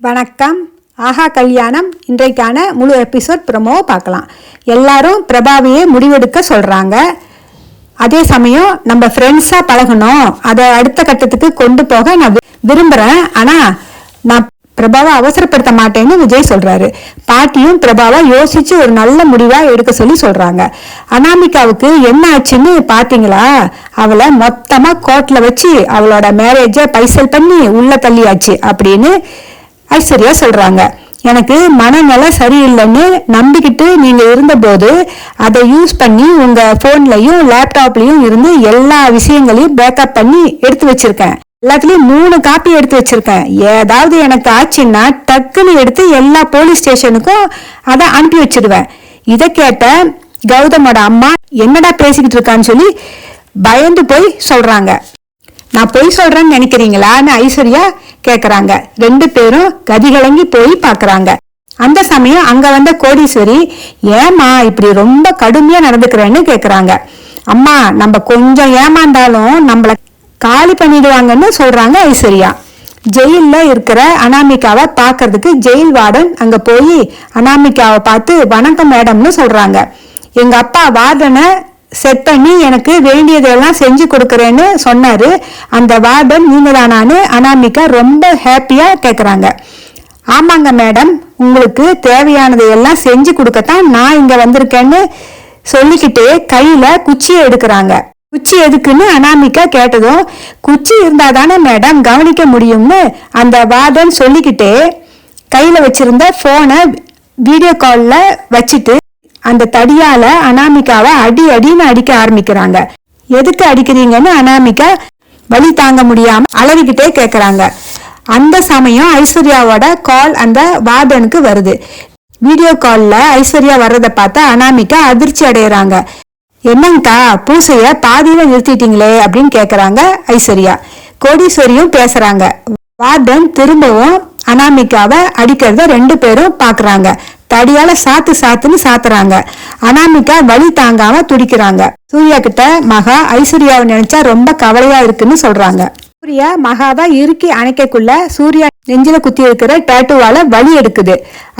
வணக்கம். ஆஹா கல்யாணம். இன்றைக்கான முழு எபிசோட் ப்ரமோவை பார்க்கலாம். எல்லாரும் பிரபாவையே முடிவெடுக்க சொல்கிறாங்க அதே சமயம் நம்ம ஃப்ரெண்ட்ஸாக பழகணும். அதை அடுத்த கட்டத்துக்கு கொண்டு போக நான் வி- விரும்புகிறேன் ஆனால் நான் பிரபாவை அவசரப்படுத்த மாட்டேன்னு விஜய் சொல்கிறாரு பாட்டியும் பிரபாவை யோசித்து ஒரு நல்ல முடிவாக எடுக்க சொல்லி சொல்கிறாங்க அனாமிகாவுக்கு என்ன ஆச்சுன்னு பார்த்தீங்களா அவளை மொத்தமாக கோர்ட்டில் வச்சு அவளோட மேரேஜை பைசல் பண்ணி உள்ளே தள்ளியாச்சு அப்படின்னு ஐஸ்வர்யா சொல்றாங்க. எனக்கு மனநிலை சரியில்லைன்னு நம்பிக்கிட்டு நீங்க இருந்தபோது அதை யூஸ் பண்ணி உங்க போன்லயும் லேப்டாப்லயும் இருந்து எல்லா விஷயங்களையும் பேக்கப் பண்ணி எடுத்து வச்சிருக்கேன். எல்லாத்துலயும் மூணு காப்பி எடுத்து வச்சிருக்கேன். ஏதாவது எனக்கு ஆச்சுன்னா டக்குன்னு எடுத்து எல்லா போலீஸ் ஸ்டேஷனுக்கும் அதை அனுப்பி வச்சிடுவேன் இதை கேட்ட கௌதமோட அம்மா என்னடா பேசிக்கிட்டு இருக்கான்னு சொல்லி பயந்து போய் சொல்றாங்க. நான் பொய் சொல்றேன்னு நினைக்கிறீங்களான்னு ஐஸ்வர்யா கேக்குறாங்க. ரெண்டு பேரும் கதிகலங்கி போய் பாக்குறாங்க. அந்த சமயம் அங்க வந்த கோடீஸ்வரி ஏமா இப்படி ரொம்ப கடுமையா நடந்துக்கிறேன்னு கேக்குறாங்க. அம்மா நம்ம கொஞ்சம் ஏமாந்தாலும் நம்மள காலி பண்ணிடுவாங்கன்னு சொல்றாங்க ஐஸ்வர்யா. ஜெயில இருக்கிற அனாமிகாவை பாக்குறதுக்கு ஜெயில் வார்டன் அங்க போய் அனாமிகாவை பார்த்து வணக்கம் மேடம்னு சொல்றாங்க. எங்க அப்பா வார்டனை செட் பண்ணி எனக்கு வேண்டியதெல்லாம் செஞ்சு கொடுக்குறேன்னு சொன்னார். அந்த வார்டன் நீங்கள் தானான்னு அனாமிகா ரொம்ப ஹாப்பியாக கேட்குறாங்க ஆமாங்க மேடம் உங்களுக்கு தேவையானதை எல்லாம் செஞ்சு கொடுக்கத்தான் நான் இங்கே வந்திருக்கேன்னு சொல்லிக்கிட்டே கையில் குச்சியை எடுக்கிறாங்க. குச்சி எதுக்குன்னு அனாமிகா கேட்டதும் குச்சி இருந்தால் தானே மேடம் கவனிக்க முடியும்னு அந்த வார்டன் சொல்லிக்கிட்டே கையில் வச்சிருந்த ஃபோனை வீடியோ காலில் வச்சுட்டு அந்த தடியால அனாமிகாவை அடி அடின்னு அடிக்க ஆரம்பிக்கிறாங்க. எதுக்கு அடிக்கிறீங்கன்னு அனாமிகா வலி தாங்க முடியாம அலறிக்கிட்டே கேக்குறாங்க. அந்த சமயம் ஐஸ்வர்யாவோட கால் அந்த வார்டனுக்கு வருது. வீடியோ கால்ல ஐஸ்வர்யா வர்றதை பார்த்தா அனாமிகா அதிர்ச்சி அடையிறாங்க. என்னங்கக்கா பூசைய பாதியில நிறுத்திட்டீங்களே அப்படின்னு கேக்குறாங்க ஐஸ்வர்யா. கோடீஸ்வரியும் பேசுறாங்க. வார்டன் திரும்பவும் அனாமிகாவை அடிக்கிறத ரெண்டு பேரும் பாக்குறாங்க. தடியால சாத்து சாத்துன்னு சாத்துறாங்க. அனாமிகா வலி தாங்காம துடிக்கிறாங்க. சூர்யா கிட்ட மகா ஐஸ்வர்யாவை நினைச்சா ரொம்ப கவலையா இருக்குன்னு சொல்றாங்க. சூர்யா மகாவை இறுக்கி அணைக்கக்குள்ள சூர்யா நெஞ்சில குத்தி இருக்கிற டேட்டுவால வலி எடுக்குது.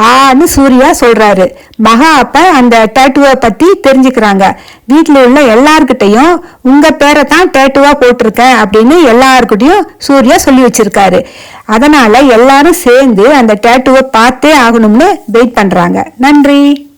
ஆன்னு சூர்யா சொல்றாரு. மகா அப்ப அந்த டேட்டுவை பத்தி தெரிஞ்சுக்கிறாங்க. வீட்டுல உள்ள எல்லார்கிட்டையும் உங்க பேரை தான் டேட்டுவா போட்டிருக்கேன் அப்படின்னு எல்லார்கிட்டயும் சூர்யா சொல்லி வச்சிருக்காரு. அதனால எல்லாரும் சேர்ந்து அந்த டேட்டுவை பார்த்தே ஆகணும்னு வெயிட் பண்றாங்க. நன்றி.